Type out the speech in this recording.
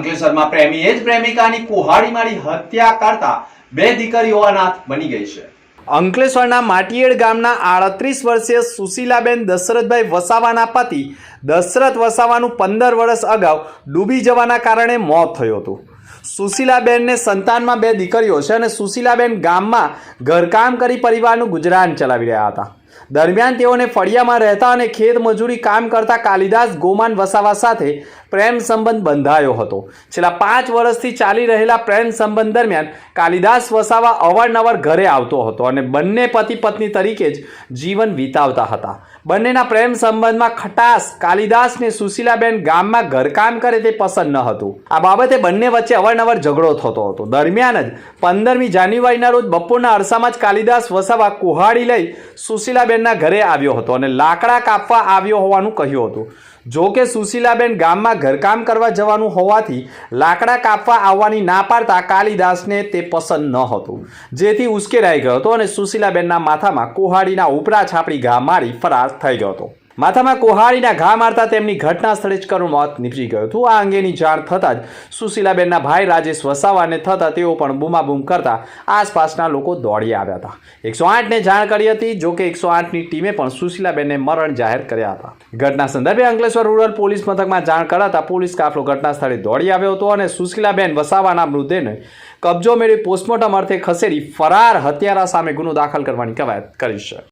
અંકલેશ્વરમાં પ્રેમી, એ જ પ્રેમિકાની કુહાડી મારી હત્યા કરતા બે દીકરીઓ અનાથ બની ગઈ છે. અંકલેશ્વરના માટીયેડ ગામના આડત્રીસ વર્ષીય સુશીલાબેન દશરથભાઈ વસાવાના પતિ દશરથ વસાવાનું પંદર વર્ષ અગાઉ ડૂબી જવાના કારણે મોત થયું હતું. સુશીલાબેનને સંતાનમાં બે દીકરીઓ છે અને સુશીલાબેન ગામમાં ઘરકામ કરી પરિવારનું ગુજરાન ચલાવી રહ્યા હતા. દરમિયાન તેઓને ફળિયામાં રહેતા અને ખેત મજૂરી કામ કરતા કાલિદાસ ગોમાન વસાવા સાથે પ્રેમ સંબંધ બંધાયો હતો. છેલ્લા પાંચ વર્ષથી ચાલી રહેલા પ્રેમ સંબંધ દરમિયાન કાલિદાસ વસાવા અવારનવાર ઘરે આવતો હતો અને બંને પતિ પત્ની તરીકે જ જીવન વિતાવતા હતા. બંનેના પ્રેમ સંબંધમાં ખટાસ કાલિદાસને સુશીલાબેન ગામમાં ઘરકામ કરે તે પસંદ ન હતું. આ બાબતે બંને વચ્ચે અવારનવાર ઝઘડો થતો હતો. દરમિયાન જ પંદરમી જાન્યુઆરીના રોજ બપોરના અરસામાં જ કાલિદાસ વસાવા કુહાડી લઈ સુશીલાબેનના ઘરે આવ્યો હતો અને લાકડા કાપવા આવ્યો હોવાનું કહ્યું હતું. જો કે સુશીલાબેન ગામમાં ઘરકામ કરવા જવાનું હોવાથી લાકડા કાપવા આવવાની ના પાડતા કાલિદાસને તે પસંદ ન હતું. જેથી ઉશ્કેરાઈ ગયો હતો અને સુશીલાબેનના માથામાં કુહાડીના ઉપરા છાપડી ઘા મારી ફરાર થઈ ગયો હતો. માથામાં કુહાડીના ઘા મારતા તેમની ઘટના સ્થળે જ કરુણ મોત નીપજી ગયું હતું. આ અંગેની જાણ થતાં જ સુશીલાબેનના ભાઈ રાજેશ વસાવાને થતાં તેઓ પણ બૂમાબૂમ કરતા આસપાસના લોકો દોડી આવ્યા હતા. એકસો આઠને જાણ કરી હતી, જો કે એકસો આઠની ટીમે પણ સુશીલાબેનને મરણ જાહેર કર્યા હતા. ઘટના સંદર્ભે અંકલેશ્વર રૂરલ પોલીસ મથકમાં જાણ કરાતા પોલીસ કાફલો ઘટના સ્થળે દોડી આવ્યો હતો અને સુશીલાબેન વસાવાના મૃતદેહને કબજો મેળવી પોસ્ટમોર્ટમ અર્થે ખસેડી ફરાર હત્યારા સામે ગુનો દાખલ કરવાની કવાયત કરી છે.